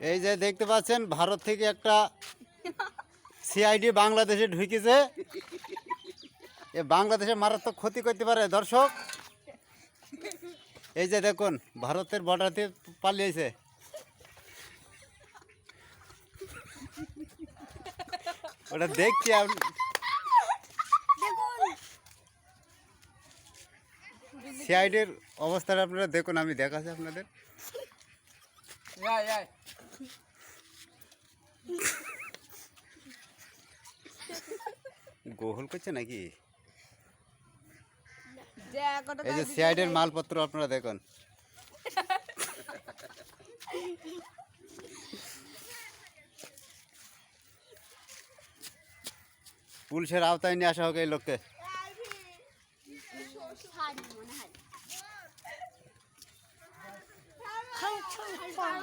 এই যে দেখতে পাচ্ছেন ভারত থেকে একটা সিআইডি বাংলাদেশে ঢুকেছে। এ বাংলাদেশে মারাত্মক ক্ষতি করতে পারে দর্শক। এই যে দেখুন ভারতের বর্ডার থেকে পালিয়েছে। ওটা দেখছি আপ- সিআইডির অবস্থাটা আপনারা দেখুন আমি দেখাচ্ছি আপনাদের। গোহল করছে নাকি? এই যে সিআইডির মালপত্র আপনারা দেখুন। পুলিশের আওতায় নিয়ে আসা হোক এই লোককে। 还是八